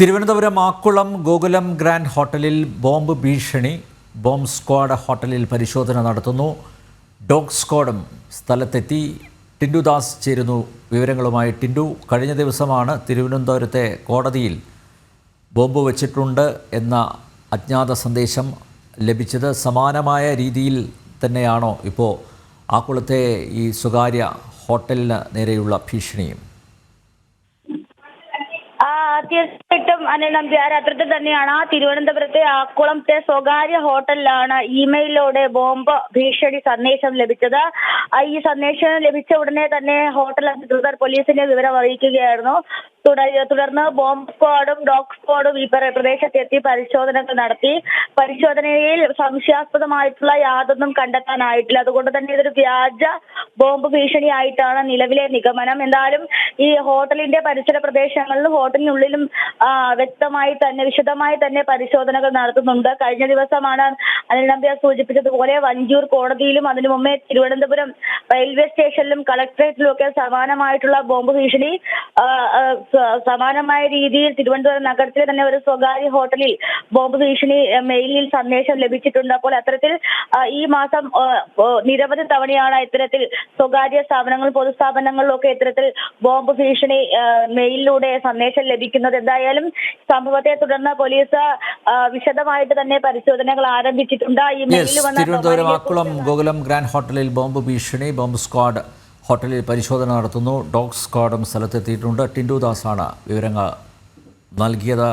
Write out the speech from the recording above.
Thiruvananthapuram Akkulam Gokulam grand ഹോട്ടലിൽ bomb ഭീഷണി bomb squad ഹോട്ടലിൽ പരിശോധന നടത്തുന്നു. ഡോഗ് സ്ക്വാഡും സ്ഥലത്തെത്തി. ടിൻഡു ദാസ് ചേരുന്നു. വിവരങ്ങളുമായി ടിൻഡു. കഴിഞ്ഞ ദിവസമാണ് തിരുവനന്തപുരത്തെ കോടതിയിൽ ബോംബ് വച്ചിട്ടുണ്ട് എന്ന അജ്ഞാത സന്ദേശം ലഭിച്ചത്. സമാനമായ രീതിയിൽ തന്നെയാണോ ഇപ്പോൾ ആക്കുളത്തെ ഈ സ്വകാര്യ ഹോട്ടലിന് നേരെയുള്ള ഭീഷണിയും? തീർച്ചയായിട്ടും അനിൽ നമ്പ്യാർ അത്തരത്തിൽ തന്നെയാണ് ആ തിരുവനന്തപുരത്തെ ആക്കുളത്തെ സ്വകാര്യ ഹോട്ടലിലാണ് ഇമെയിലിലൂടെ ബോംബ് ഭീഷണി സന്ദേശം ലഭിച്ചത്. ഈ സന്ദേശം ലഭിച്ച ഉടനെ തന്നെ ഹോട്ടൽ അധികൃതർ പോലീസിനെ വിവരം അറിയിക്കുകയായിരുന്നു. തുട- തുടർന്ന് ബോംബ് സ്ക്വാഡും ഡോഗ് സ്ക്വാഡും ഈ പ്രദേശത്ത് പ്രദേശത്തെത്തി പരിശോധനകൾ നടത്തി. പരിശോധനയിൽ സംശയാസ്പദമായിട്ടുള്ള യാതൊന്നും കണ്ടെത്താനായിട്ടില്ല. അതുകൊണ്ട് തന്നെ ഇതൊരു വ്യാജ ബോംബ് ഭീഷണിയായിട്ടാണ് നിലവിലെ നിഗമനം. എന്തായാലും ഈ ഹോട്ടലിന്റെ പരിസര പ്രദേശങ്ങളിലും ഹോട്ടലിനുള്ളിലും വ്യക്തമായി തന്നെ വിശദമായി തന്നെ പരിശോധനകൾ നടത്തുന്നുണ്ട്. കഴിഞ്ഞ ദിവസമാണ് അനിൽ നമ്പ്യാർ സൂചിപ്പിച്ചതുപോലെ വഞ്ചൂർ കോടതിയിലും അതിനു മുമ്പേ തിരുവനന്തപുരം റെയിൽവേ സ്റ്റേഷനിലും കളക്ടറേറ്റിലും ഒക്കെ സമാനമായിട്ടുള്ള ബോംബ് ഭീഷണി സമാനമായ രീതിയിൽ തിരുവനന്തപുരം നഗരത്തിലെ തന്നെ ഒരു സ്വകാര്യ ഹോട്ടലിൽ ബോംബ് ഭീഷണി മെയിലിൽ സന്ദേശം ലഭിച്ചിട്ടുണ്ട്. അപ്പോൾ അത്തരത്തിൽ ഈ മാസം നിരവധി തവണയാണ് ഇത്തരത്തിൽ സ്വകാര്യ സ്ഥാപനങ്ങൾ പൊതുസ്ഥാപനങ്ങളിലൊക്കെ ഇത്തരത്തിൽ ബോംബ് ഭീഷണി മെയിലിലൂടെ സന്ദേശം ലഭിക്കുന്നത് എന്തായാലും സംഭവത്തെ തുടർന്ന് പോലീസ് വിശദമായിട്ട് തന്നെ പരിശോധനകൾ ആരംഭിച്ചിട്ടുണ്ട്. ഈ യെസ് മെയിലിൽ വന്ന തിരുവനന്തപുരം അക്കുളം ഗോകുലം ഗ്രാൻഡ് ഹോട്ടലിൽ ബോംബ് ഭീഷണി ബോംബ് സ്ക്വാഡ് ഹോട്ടലിൽ പരിശോധന നടത്തുന്നു. ഡോഗ് സ്ക്വാഡും സ്ഥലത്തെത്തിയിട്ടുണ്ട്. ടിൻഡു ദാസാണ് വിവരങ്ങൾ നൽകിയത്.